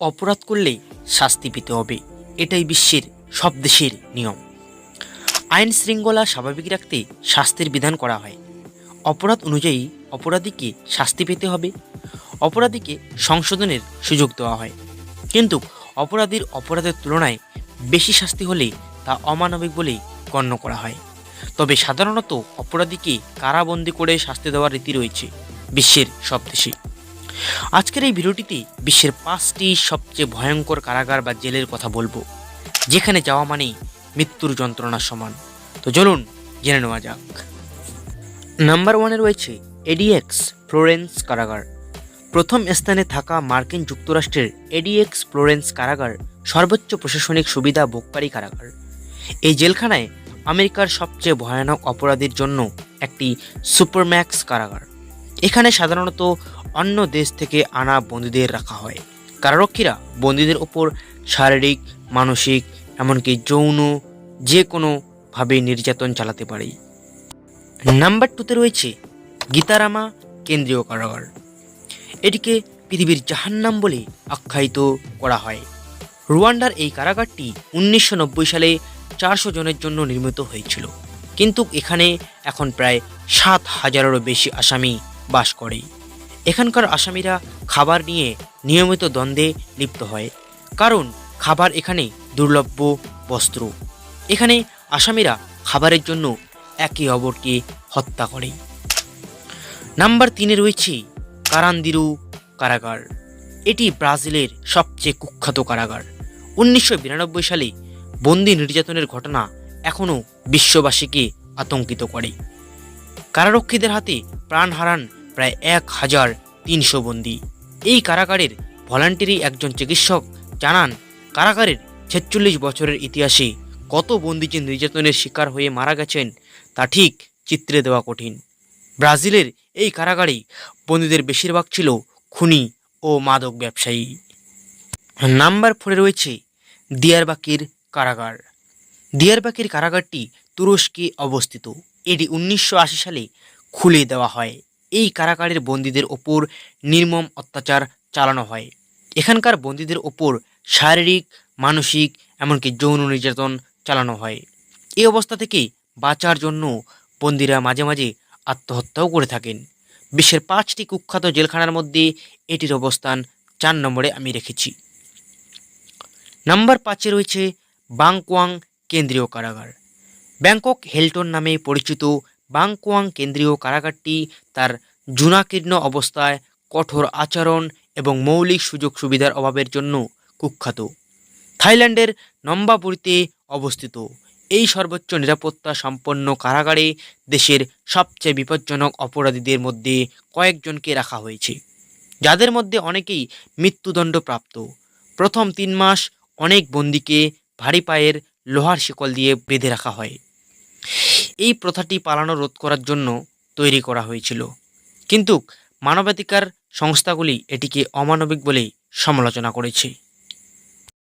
অপরাধ করলে শাস্তি পেতে হবে। এটাই বিশ্বের সব দেশের নিয়ম। আইন শৃঙ্খলা স্বাভাবিক রাখতে শাস্তির বিধান করা হয়। অপরাধ অনুযায়ী অপরাধীকে শাস্তি পেতে হবে। অপরাধীকে সংশোধনের সুযোগ দেওয়া হয়। কিন্তু অপরাধীর অপরাধের তুলনায় বেশি শাস্তি হলে তা অমানবিক বলেই গণ্য করা হয়। তবে সাধারণত অপরাধীকে কারাবন্দি করে শাস্তি দেওয়ার রীতি রয়েছে বিশ্বের সব দেশে। আজকের এই ভিডিওটিতে বিশ্বের পাঁচটি সবচেয়ে ভয়ঙ্কর কারাগার বা জেলের কথা বলব, যেখানে যাওয়া মানেই মৃত্যুর যন্ত্রণার সমান। তো চলুন জেনে নেওয়া যাক। নাম্বার ওয়ানে রয়েছে এডিএক্স ফ্লোরেন্স কারাগার। প্রথম স্থানে থাকা মার্কিন যুক্তরাষ্ট্রের এডিএক্স ফ্লোরেন্স কারাগার সর্বোচ্চ প্রশাসনিক সুবিধা ভোগকারী কারাগার। এই জেলখানায় আমেরিকার সবচেয়ে ভয়ানক অপরাধীর জন্য একটি সুপারম্যাক্স কারাগার। এখানে সাধারণত অন্য দেশ থেকে আনা বন্দীদের রাখা হয়। কারারক্ষীরা বন্দীদের ওপর শারীরিক, মানসিক, এমনকি যৌন যে কোনোভাবে নির্যাতন চালাতে পারে। নাম্বার টুতে রয়েছে গীতারামা কেন্দ্রীয় কারাগার। এটিকে পৃথিবীর জাহান্নাম বলে আখ্যায়িত করা হয়। রুয়ান্ডার এই কারাগারটি উনিশশো নব্বই সালে চারশো জনের জন্য নির্মিত হয়েছিল। কিন্তু এখানে এখন প্রায় সাত হাজারেরও বেশি আসামি বাস করে এখানকার আসামিরা খাবার নিয়ে নিয়মিত দ্বন্দ্বে লিপ্ত হয়, কারণ খাবার এখানে দুর্লভ্য বস্ত্র। এখানে আসামিরা খাবারের জন্য একে অপরকে হত্যা করে নাম্বার তিনে রয়েছে কারান্দিরু কারাগার। এটি ব্রাজিলের সবচেয়ে কুখ্যাত কারাগার। উনিশশো বিরানব্বই সালে বন্দি নির্যাতনের ঘটনা এখনও বিশ্ববাসীকে আতঙ্কিত করে। কারারক্ষীদের হাতে প্রাণ হারান প্রায় এক হাজার তিনশো বন্দি। এই কারাগারের ভলান্টিয়ারি একজন চিকিৎসক জানান, কারাগারের ছেচল্লিশ বছরের ইতিহাসে কত বন্দি যে নির্যাতনের শিকার হয়ে মারা গেছেন, তা ঠিক চিত্রে দেওয়া কঠিন। ব্রাজিলের এই কারাগারে বন্দীদের বেশিরভাগ ছিল খুনি ও মাদক ব্যবসায়ী। নাম্বার ফোরে রয়েছে দিয়ারবাকির কারাগার। দিয়ারবাকির কারাগারটি তুরস্কে অবস্থিত। এটি উনিশশো আশি সালে খুলে দেওয়া হয়। এই কারাগারের বন্দীদের ওপর নির্মম অত্যাচার চালানো হয়। এখানকার বন্দীদের ওপর শারীরিক, মানসিক, এমনকি যৌন নির্যাতন চালানো হয়। এই অবস্থা থেকে বাঁচার জন্য বন্দীরা মাঝে মাঝে আত্মহত্যাও করে থাকেন। বিশ্বের পাঁচটি কুখ্যাত জেলখানার মধ্যে এটির অবস্থান চার নম্বরে আমি রেখেছি। নাম্বার পাঁচে রয়েছে বাংকোয়াং কেন্দ্রীয় কারাগার। ব্যাংকক হেলটন নামে পরিচিত বাংকোয়াং কেন্দ্রীয় কারাগারটি তার জুনাকীর্ণ অবস্থায় কঠোর আচরণ এবং মৌলিক সুযোগ সুবিধার অভাবের জন্য কুখ্যাত। থাইল্যান্ডের নম্বাপুরিতে অবস্থিত এই সর্বোচ্চ নিরাপত্তা সম্পন্ন কারাগারে দেশের সবচেয়ে বিপজ্জনক অপরাধীদের মধ্যে কয়েকজনকে রাখা হয়েছে, যাদের মধ্যে অনেকেই মৃত্যুদণ্ড প্রাপ্ত প্রথম তিন মাস অনেক বন্দিকে ভারী পায়ের লোহার শিকল দিয়ে বেঁধে রাখা হয়। এই প্রথাটি পালানো রোধ করার জন্য তৈরি করা হয়েছিল। কিন্তু মানবাধিকার সংস্থাগুলি এটিকে অমানবিক বলেই সমালোচনা করেছে।